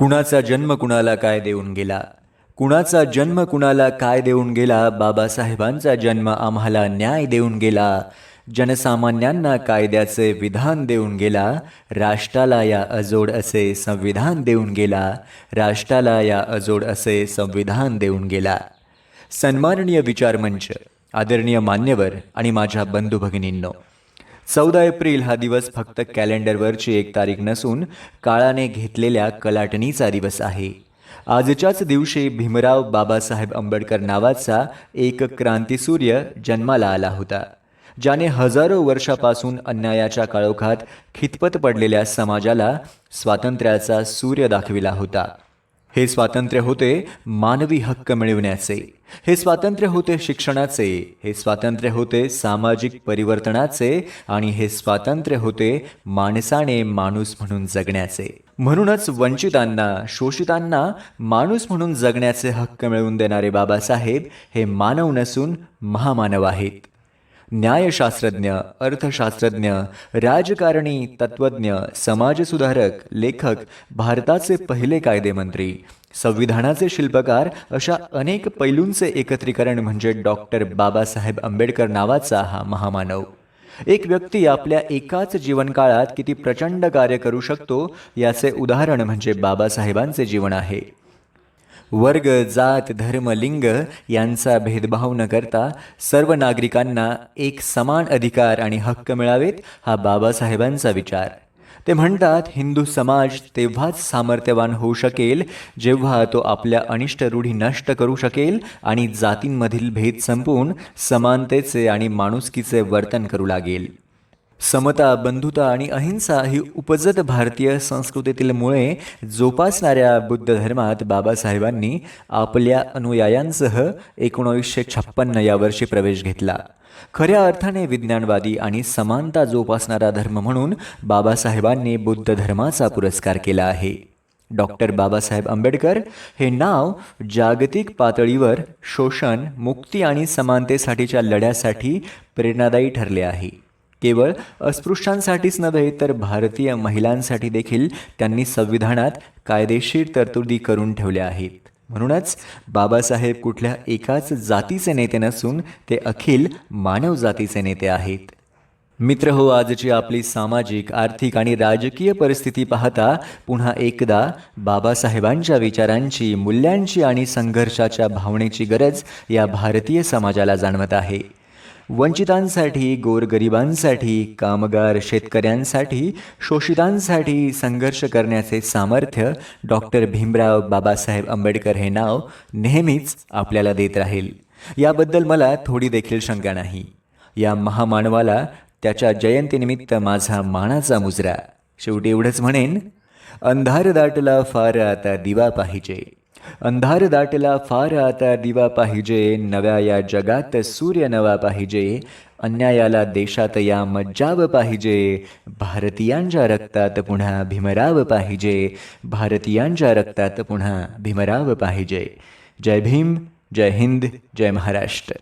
कुणाचा जन्म कुणाला काय देऊन गेला? कुणाचा जन्म कुणाला काय देऊन गेला? बाबासाहेबांचा जन्म आम्हाला न्याय देऊन गेला. जनसामान्यांना कायद्याचे विधान देऊन गेला. राष्ट्राला या अजोड असे संविधान देऊन गेला. राष्ट्राला या अजोड असे संविधान देऊन गेला. सन्माननीय विचारमंच आदरणीय मान्यवर आणि माझ्या बंधू भगिनींनो चौदा एप्रिल हा दिवस फक्त कॅलेंडरवरची एक तारीख नसून काळाने घेतलेल्या कलाटणीचा दिवस आहे. आजच्याच दिवशी भीमराव बाबासाहेब आंबेडकर नावाचा एक क्रांतीसूर्य जन्माला आला होता ज्याने हजारो वर्षापासून अन्यायाच्या काळोखात खितपत पडलेल्या समाजाला स्वातंत्र्याचा सूर्य दाखविला होता. हे स्वातंत्र्य होते मानवी हक्क मिळवण्याचे. हे स्वातंत्र्य होते शिक्षणाचे. हे स्वातंत्र्य होते सामाजिक परिवर्तनाचे. आणि हे स्वातंत्र्य होते माणसाने माणूस म्हणून जगण्याचे. म्हणूनच वंचितांना शोषितांना माणूस म्हणून जगण्याचे हक्क मिळवून देणारे बाबासाहेब हे मानव नसून महामानव आहेत. न्यायशास्त्रज्ञ अर्थशास्त्रज्ञ राजकारणी तत्त्वज्ञ समाजसुधारक लेखक भारताचे पहिले कायदेमंत्री संविधानाचे शिल्पकार अशा अनेक पैलूंचे एकत्रीकरण म्हणजे डॉक्टर बाबासाहेब आंबेडकर नावाचा हा महामानव. एक व्यक्ती आपल्या एकाच जीवनकाळात किती प्रचंड कार्य करू शकतो याचे उदाहरण म्हणजे बाबासाहेबांचे जीवन आहे. वर्ग जात धर्म लिंग यांचा भेदभाव न करता सर्व नागरिकांना एक समान अधिकार आणि हक्क मिळावेत हा बाबासाहेबांचा विचार. ते म्हणतात हिंदू समाज तेव्हाच सामर्थ्यवान होऊ शकेल जेव्हा तो आपल्या अनिष्ट रूढी नष्ट करू शकेल आणि जातींमधील भेद संपवून समानतेचे आणि माणुसकीचे वर्तन करू लागेल. समता बंधुता आणि अहिंसा ही उपजत भारतीय संस्कृतीतील मुळे जोपासणाऱ्या बुद्ध धर्मात बाबासाहेबांनी आपल्या अनुयायांसह एकोणीसशे छप्पन्न या वर्षी प्रवेश घेतला. खऱ्या अर्थाने विज्ञानवादी आणि समानता जोपासणारा धर्म म्हणून बाबासाहेबांनी बुद्ध धर्माचा पुरस्कार केला आहे. डॉक्टर बाबासाहेब आंबेडकर हे नाव जागतिक पातळीवर शोषण मुक्ती आणि समानतेसाठीच्या लढ्यासाठी प्रेरणादायी ठरले आहे. केवळ अस्पृश्यांसाठीच नव्हे तर भारतीय महिलांसाठी देखील त्यांनी संविधानात कायदेशीर तरतुदी करून ठेवल्या आहेत. म्हणूनच बाबासाहेब कुठल्या एकाच जातीचे नेते नसून ते अखिल मानव जातीचे नेते आहेत. मित्र हो आजची आपली सामाजिक आर्थिक आणि राजकीय परिस्थिती पाहता पुन्हा एकदा बाबासाहेबांच्या विचारांची मूल्यांची आणि संघर्षाच्या भावनेची गरज या भारतीय समाजाला जाणवत आहे. वंचितांसाठी गोरगरिबांसाठी कामगार शेतकऱ्यांसाठी शोषितांसाठी संघर्ष करण्याचे सामर्थ्य डॉक्टर भीमराव बाबासाहेब आंबेडकर हे नाव नेहमीच आपल्याला देत राहील. याबद्दल मला थोडी देखील शंका नाही. या महामानवाला त्याच्या जयंतीनिमित्त माझा मानाचा मुजरा. शेवटी एवढंच म्हणेन अंधार दाटला फार आता दिवा पाहिजे. अंधार दाटला फार आता दिवा पाहिजे नव्या या जगात सूर्य नवा पाहिजे अन्यायाला देशात या मज्जाव पाहिजे भारतीयांच्या रक्तात पुन्हा भीमराव पाहिजे भारतीयांच्या रक्तात पुन्हा भीमराव पाहिजे जय भीम जय हिंद जय महाराष्ट्र